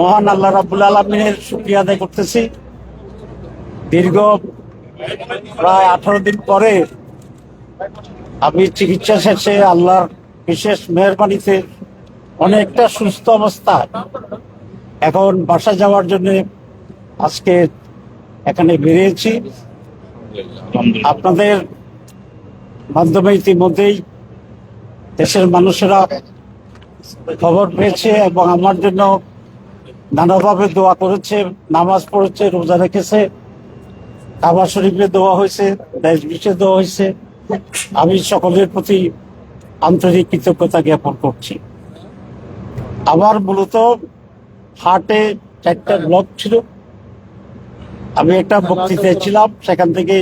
মহান আল্লাহ রাবুল আলমিনের শুক্রিয়া আদায় করতেছি। দীর্ঘ প্রায় আঠারো দিন পরে আমি চিকিৎসা শেষে আল্লাহর বিশেষ মেহরবানিতে অনেকটা সুস্থ অবস্থা এখন বাসা যাওয়ার জন্য আজকে এখানে বেরিয়েছি। আপনাদের মাধ্যমে ইতিমধ্যেই দেশের মানুষেরা খবর পেয়েছে এবং আমার জন্য নানাভাবে দোয়া করেছে, নামাজ পড়েছে, রোজা রেখেছে, কাবা শরীফে দেওয়া হয়েছে, দেশ বিশ্বে দেওয়া হয়েছে। আমি সকলের প্রতি আন্তরিক কৃতজ্ঞতা জ্ঞাপন করছি। আমার মূলত হার্টে চারটা ব্লক ছিল। আমি একটা বক্তৃতায় ছিলাম, সেখান থেকে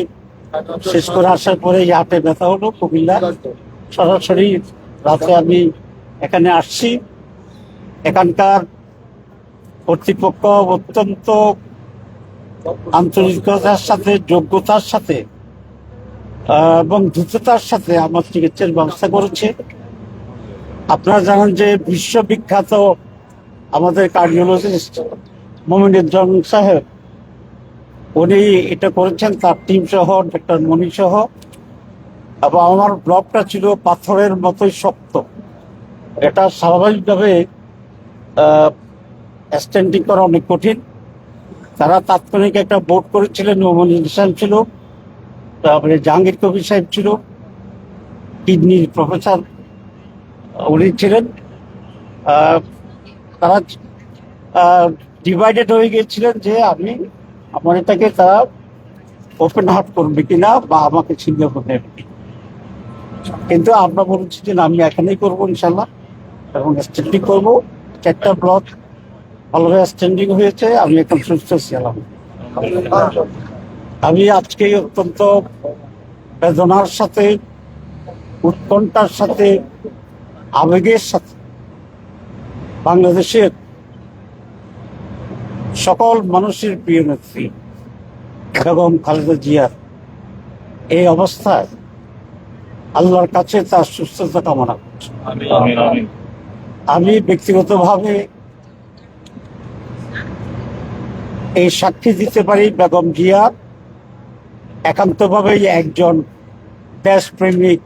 শেষ করে আসার পরে এই হাটে ব্যথা হলো, কুমিল্লা। সরাসরি রাতে আমি এখানে আসছি। এখানকার কর্তৃপক্ষ অত্যন্ত আন্তরিকতার সাথে, যোগ্যতার সাথে এবং দ্রুততার সাথে আমার চিকিৎসার ব্যবস্থা করেছে। আপনারা জানেন যে বিশ্ববিখ্যাত আমাদের কার্ডিওলজিস্ট মোমিনুজ্জামান সাহেব, উনি এটা করেছেন, তার টিম সহ ডক্টর মনি সহ, এবং আমার ব্লকটা ছিল পাথরের মতোই শক্ত। এটা স্বাভাবিকভাবে স্ট্যান্ডিং করা অনেক কঠিন। তারা তাৎক্ষণিক একটা বোর্ড করেছিলেন মোহাম্মদ ইসলাম ছিল, তারপরে জাহাঙ্গীর কবির সাহেব ছিল কিডনির প্রফেসর উনি ছিলেন। তারা ডিভাইডেড হয়ে গিয়েছিলেন যে আমি, আমার এটাকে তারা ওপেন হার্ট করবে কিনা বা আমাকে ছিন্ন করে নেবে কিন্তু আমরা বলেছি যে আমি এখানেই করব ইনশাল্লাহ এবং স্ট্যান্ডিং করব। চারটা ব্লক ভালোভাবে স্ট্যান্ডিং হয়েছে আমি এখন সুস্থ ছিলাম আমি আজকে অত্যন্ত বেদনার সাথে উৎকণ্ঠার সাথে আবেগের সাথে বাংলাদেশের সকল মানুষের প্রিয় নেত্রী বেগম খালেদা জিয়ার এই অবস্থায় আল্লাহর কাছে তার সুস্থতা কামনা করছি। আমি ব্যক্তিগতভাবে এই সাক্ষী দিতে পারি বেগম জিয়া। একান্তভাবেই একজন দেশপ্রেমিক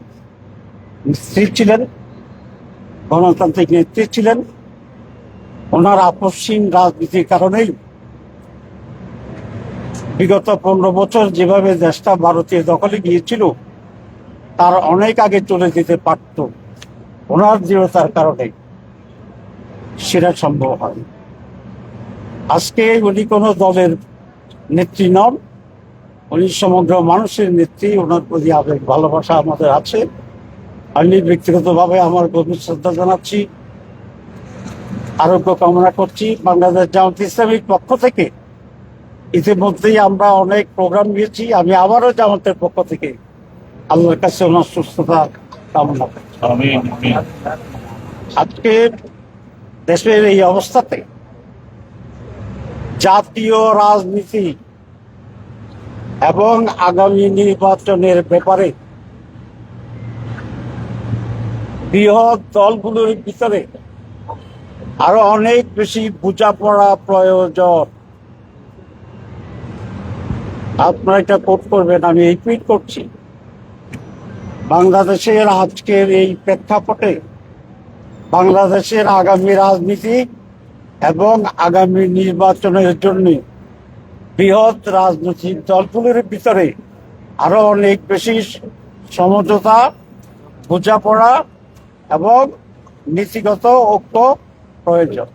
স্ত্রী ছিলেন, গণতান্ত্রিক নেত্রী ছিলেন। ওনার আপসহীন রাজনীতির কারণেই বিগত পনেরো বছর যেভাবে দেশটা ভারতীয় দখলে গিয়েছিল, তার অনেক আগে চলে যেতে পারত। ওনার দৃঢ়তার কারণে সেটা সম্ভব হয় আজকে উনি কোনো দলের নেত্রী নন। উনি সমগ্র মানুষের নেত্রী। ওনার প্রতি আবেগ ভালোবাসা আমাদের আছে। আমি ব্যক্তিগতভাবে আমার গভীর শ্রদ্ধা জানাচ্ছি। আরোগ্য কামনা করছি বাংলাদেশ জামাত ইসলামীর পক্ষ থেকে। ইতিমধ্যেই আমরা অনেক প্রোগ্রাম নিয়েছি। আমি আবারও জামাতের পক্ষ থেকে আল্লাহর কাছে ওনার সুস্থতা কামনা করছি। আজকে দেশের এই অবস্থাতে জাতীয় রাজনীতি এবং আগামী নির্বাচনের ব্যাপারে বৃহৎ দলগুলোর ভিতরে আরও অনেক বেশি বোঝাপড়া প্রয়োজন। আপনারা এটা কোট করবেন, আমি এই টুইট করছি। বাংলাদেশের আজকের এই প্রেক্ষাপটে বাংলাদেশের আগামী রাজনীতি এবং আগামী নির্বাচনের জন্য বৃহৎ রাজনৈতিক দলগুলোর ভিতরে আরও অনেক বেশি সমঝোতা, বোঝাপড়া এবং নীতিগত ঐক্য প্রয়োজন।